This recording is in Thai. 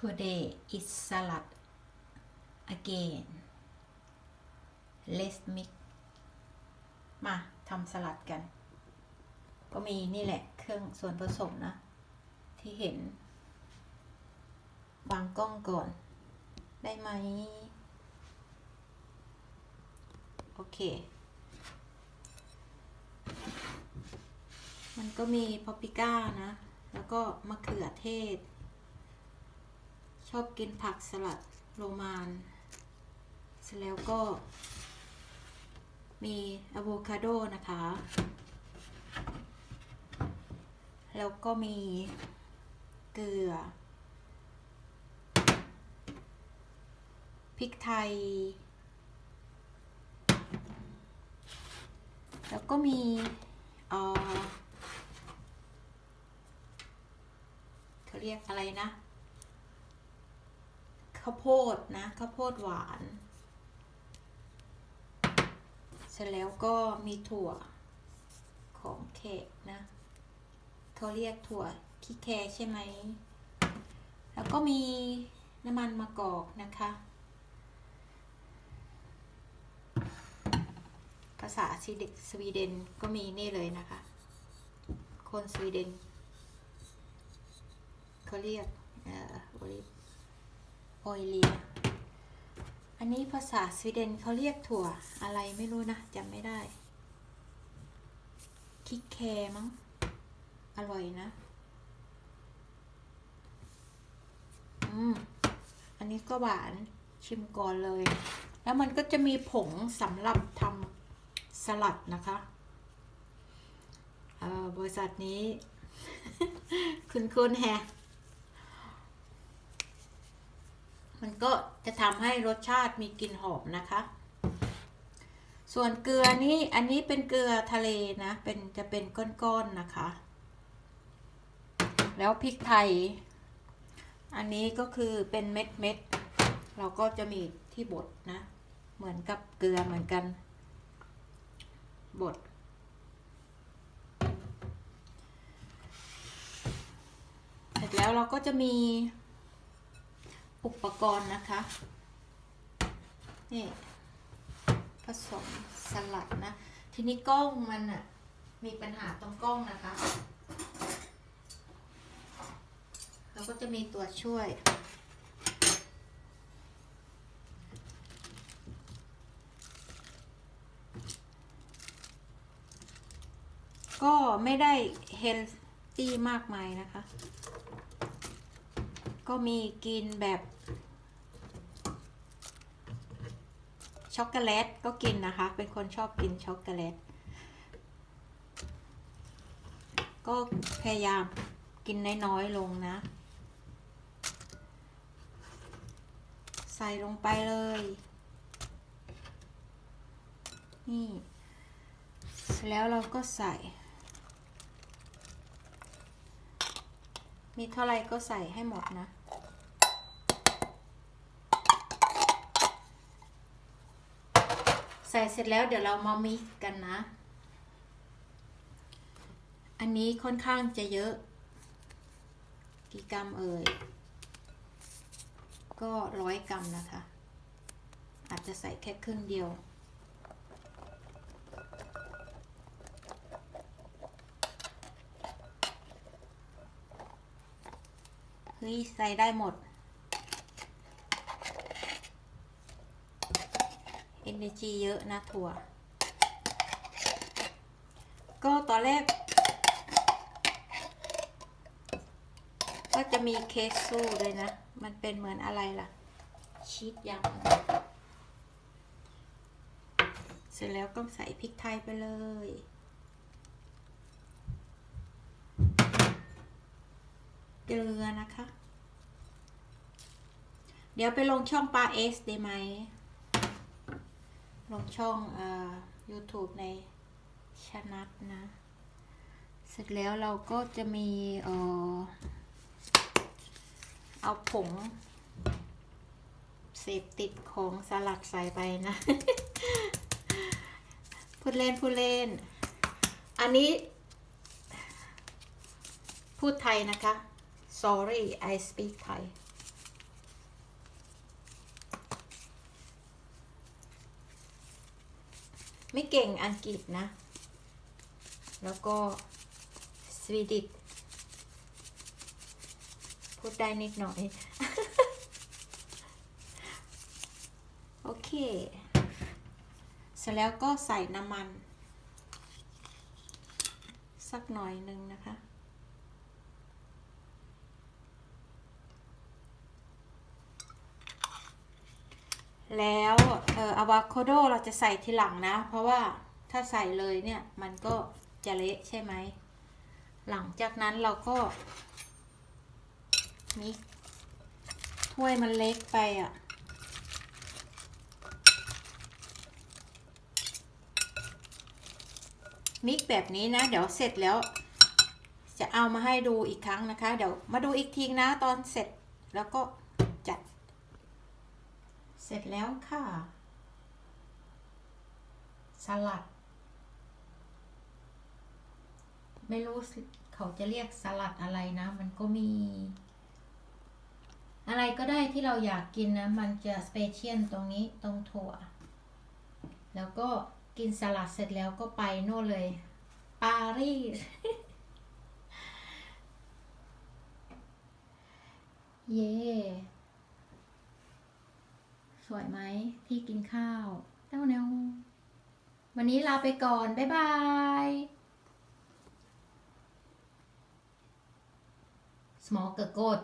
Today is salad again Let's mix มาทำสลัดกัน ก็มีนี่แหละเครื่องส่วนผสมนะ ที่เห็น วางกล้องก่อน ได้ไหม โอเค มันก็มีพอปริก้านะ แล้วก็มะเขือเทศ อบกินผักสลัดโรมานเสร็จแล้วก็ มีอะโวคาโดนะคะ แล้วก็มีเกลือพริกไทย แล้วก็มีเออเขาเรียกอะไรนะ ข้าวโพดนะข้าวโพดหวาน เสร็จแล้วก็มีถั่วของเค้กนะเขาเรียกถั่วขี้แคใช่ไหม แล้วก็มีน้ำมันมะกอกนะคะ ภาษาสวีเดนก็มีนี่เลยนะคะ คนสวีเดนเขาเรียกเอ่อ ออยเลีย อันนี้ภาษาสวีเดนเขาเรียกถั่วอะไรไม่รู้นะจำไม่ได้ คิกแคมั้ง อร่อยนะ อืม อันนี้ก็หวานชิมก่อนเลย แล้วมันก็จะมีผงสำหรับทำสลัดนะคะบริษัทนี้ คุณคุณแฮะ มันก็จะทำให้รสชาติมีกลิ่นหอมนะคะ ส่วนเกลือนี้อันนี้เป็นเกลือทะเลนะ เป็นจะเป็นก้อนๆนะคะ แล้วพริกไทย อันนี้ก็คือเป็นเม็ดเม็ดๆเราก็จะมีที่บดนะ เหมือนกับเกลือเหมือนกัน บดเสร็จแล้วเราก็จะมี อุปกรณ์นะคะ นี่ ผสมสลัดนะ ทีนี้กล้องมันอะมีปัญหาตรงกล้องนะคะ เราก็จะมีตัวช่วยก็ไม่ได้เฮลตี้มากมายนะคะ ก็มีกินแบบ ช็อกโกแลตก็กินนะคะ เป็นคนชอบกินช็อกโกแลต ก็พยายามกินน้อยๆลงนะ ใส่ลงไปเลย นี่ แล้วเราก็ใส่ มีเท่าไรก็ใส่ให้หมดนะ ส่เสร็จแล้วเดี๋ยวเรามามิกกันนะ อันนี้ค่อนข้างจะเยอะ กี่กรัมเอ่ย ก็ร้อยกรัมนะคะ อาจจะใส่แค่ครึ่งเดียวเฮ้ยใส่ได้หมด energy เยอะนะถั่ว ก็ตอนแรก ก็จะมีเคสซูเลยนะ มันเป็นเหมือนอะไรล่ะ ชีสยำเสร็จแล้วก็ใส่พริกไทยไปเลยเกลือนะคะ เดี๋ยวไปลงช่องปลาเอสได้ไหม ลงช่องเอ่อ YouTube ในชนัดนะ เสร็จแล้วเราก็จะมีเอ่อเอาผงเสพติดของสลัดใส่ไปนะ พูดเล่นพูดเล่น อันนี้ พูดไทยนะคะ sorry I speak Thai ไม่เก่งอังกฤษนะ แล้วก็สวีดิชพูดได้นิดหน่อย โอเค เสร็จแล้วก็ใส่น้ำมัน สักหน่อยหนึ่งนะคะ แล้วเอ่ออะวาคาโดเราจะใส่ทีหลังนะ เพราะว่าถ้าใส่เลยเนี่ยมันก็จะเละใช่ไหม หลังจากนั้นเราก็มิกถ้วยมันเล็กไปอะมิกแบบนี้นะ เดี๋ยวเสร็จแล้ว จะเอามาให้ดูอีกครั้งนะคะ เดี๋ยวมาดูอีกทีนะตอนเสร็จแล้วก็จัด เสร็จแล้วค่ะ สลัด ไม่รู้เขาจะเรียกสลัดอะไรนะ มันก็มี อะไรก็ได้ที่เราอยากกินนะ มันจะสเปเชียลตรงนี้ตรงถั่ว แล้วก็กินสลัดเสร็จแล้วก็ไปโน่นเลย ปารีส เย่ สวยไหมที่กินข้าวเต้าแนววันนี้ลาไปก่อน บ๊ายบาย Smaker good